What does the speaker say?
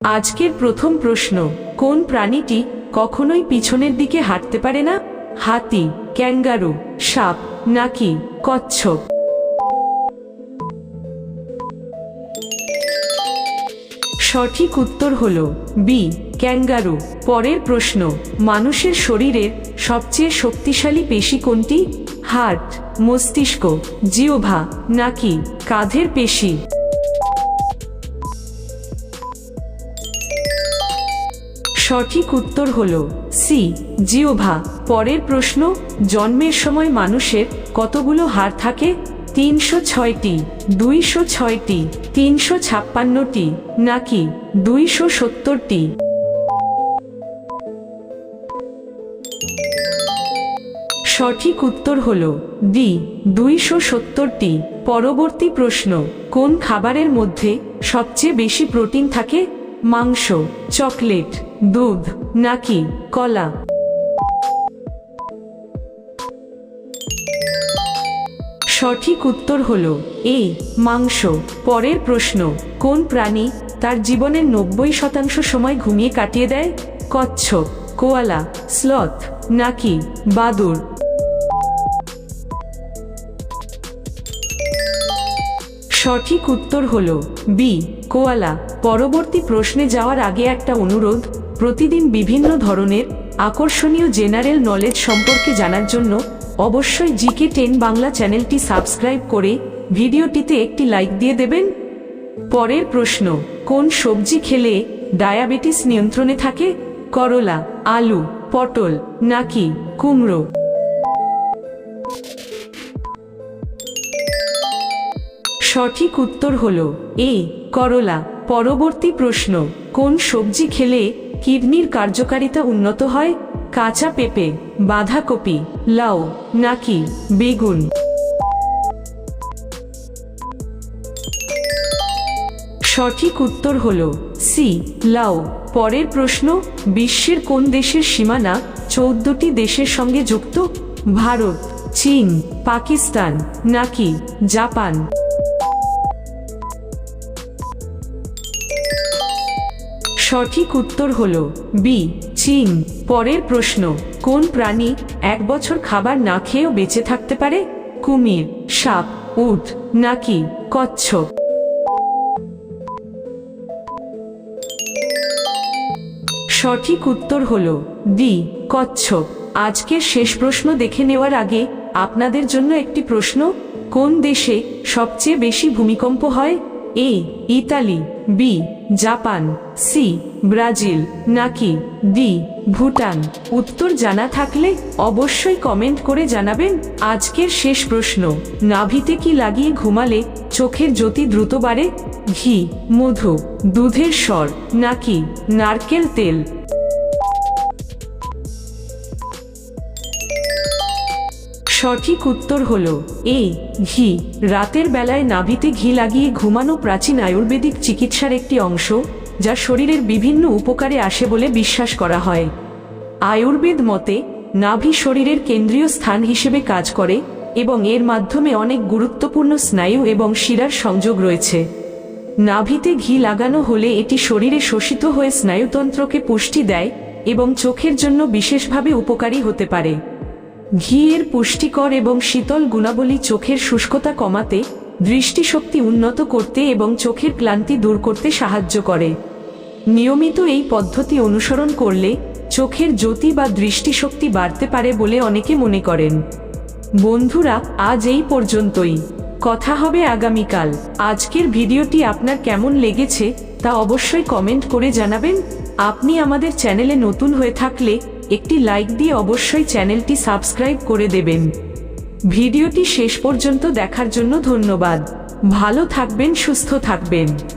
আজকের প্রথম প্রশ্ন, কোন প্রাণীটি কখনোই পিছনের দিকে হাঁটতে পারে না? হাতি, ক্যাঙ্গারু, সাপ, নাকি কচ্ছপ? সঠিক উত্তর হল বি, ক্যাঙ্গারু। পরের প্রশ্ন, মানুষের শরীরের সবচেয়ে শক্তিশালী পেশি কোনটি? হার্ট, মস্তিষ্ক জিওভা নাকি কাঁধের পেশি? সঠিক উত্তর হল সি, জিওভা। পরের প্রশ্ন, জন্মের সময় মানুষের কতগুলো হার থাকে? তিনশো ছয়টি, দুইশো ছয়টি, তিনশো ছাপ্পান্নটি, নাকি দুইশো সত্তরটি? সঠিক উত্তর হল ডি, দুইশো সত্তরটি। পরবর্তী প্রশ্ন, কোন খাবারের মধ্যে সবচেয়ে বেশি প্রোটিন থাকে? মাংস, চকলেট। দুধ, নাকি কলা? সঠিক উত্তর হল এ, মাংস। পরের প্রশ্ন, কোন প্রাণী তার জীবনের নব্বই শতাংশ সময় ঘুমিয়ে কাটিয়ে দেয়? কচ্ছপ, কোয়ালা, স্লথ, নাকি বাদুর সঠিক উত্তর হল বি, কোয়ালা। পরবর্তী প্রশ্নে যাওয়ার আগে একটা অনুরোধ প্রতিদিন বিভিন্ন ধরনের আকর্ষণীয় জেনারেল নলেজ সম্পর্কে জানার জন্য অবশ্যই জিকে টেন বাংলা চ্যানেলটি সাবস্ক্রাইব করে ভিডিওটিতে একটি লাইক দিয়ে দেবেন। পরের প্রশ্ন, কোন সবজি খেলে ডায়াবেটিস নিয়ন্ত্রণে থাকে? করলা, আলু, পটল নাকি কুমড়ো? সঠিক উত্তর হল এ, করলা। পরবর্তী প্রশ্ন, কোন সবজি খেলে কিডনির কার্যকারিতা উন্নত হয়, কাঁচা পেঁপে, বাঁধাকপি, লাউ, নাকি বেগুন। সঠিক উত্তর হল সি, লাউ। পরের প্রশ্ন, বিশ্বের কোন দেশের সীমানা চৌদ্দটি দেশের সঙ্গে যুক্ত? ভারত, চীন, পাকিস্তান, নাকি জাপান? সঠিক উত্তর হল বি চীন পরের প্রশ্ন, কোন প্রাণী এক বছর খাবার না খেয়েও বেঁচে থাকতে পারে? কুমির, সাপ, উট, নাকি কচ্ছপ? সঠিক উত্তর হল ডি, কচ্ছপ। আজকের শেষ প্রশ্ন দেখে নেওয়ার আগে আপনাদের জন্য একটি প্রশ্ন, কোন দেশে সবচেয়ে বেশি ভূমিকম্প হয়? A, Italy, B, Japan, C, Brazil, নাকি, ডি, ভুটান? উত্তর জানা থাকলে অবশ্যই কমেন্ট করে জানাবেন আজকের শেষ প্রশ্ন। নাভিতে কি লাগিয়ে ঘুমালে চোখের জ্যোতি দ্রুত বাড়ে? ঘি, মধু, দুধের স্বর, নাকি, নারকেল তেল? সঠিক উত্তর হল এ, ঘি। রাতের বেলায় নাভিতে ঘি লাগিয়ে ঘুমানো প্রাচীন আয়ুর্বেদিক চিকিৎসার একটি অংশ, যা শরীরের বিভিন্ন উপকারে আসে বলে বিশ্বাস করা হয়। আয়ুর্বেদ মতে, নাভি শরীরের কেন্দ্রীয় স্থান হিসেবে কাজ করে এবং এর মাধ্যমে অনেক গুরুত্বপূর্ণ স্নায়ু এবং শিরার সংযোগ রয়েছে। নাভিতে ঘি লাগানো হলে এটি শরীরে শোষিত হয়ে স্নায়ুতন্ত্রকে পুষ্টি দেয় এবং চোখের জন্য বিশেষভাবে উপকারী হতে পারে। ঘি এর পুষ্টিকর এবং শীতল গুণাবলী চোখের শুষ্কতা কমাতে, দৃষ্টিশক্তি উন্নত করতে এবং চোখের ক্লান্তি দূর করতে সাহায্য করে। নিয়মিত এই পদ্ধতি অনুসরণ করলে চোখের জ্যোতি বা দৃষ্টিশক্তি বাড়তে পারে বলে অনেকে মনে করেন। বন্ধুরা, আজ এই পর্যন্তই। কথা হবে আগামীকাল। আজকের ভিডিওটি আপনার কেমন লেগেছে তা অবশ্যই কমেন্ট করে জানাবেন। আপনি আমাদের চ্যানেলে নতুন হয়ে থাকলে একটি লাইক দিয়ে অবশ্যই চ্যানেলটি সাবস্ক্রাইব করে দেবেন। ভিডিওটি শেষ পর্যন্ত দেখার জন্য ধন্যবাদ। ভালো থাকবেন, সুস্থ থাকবেন।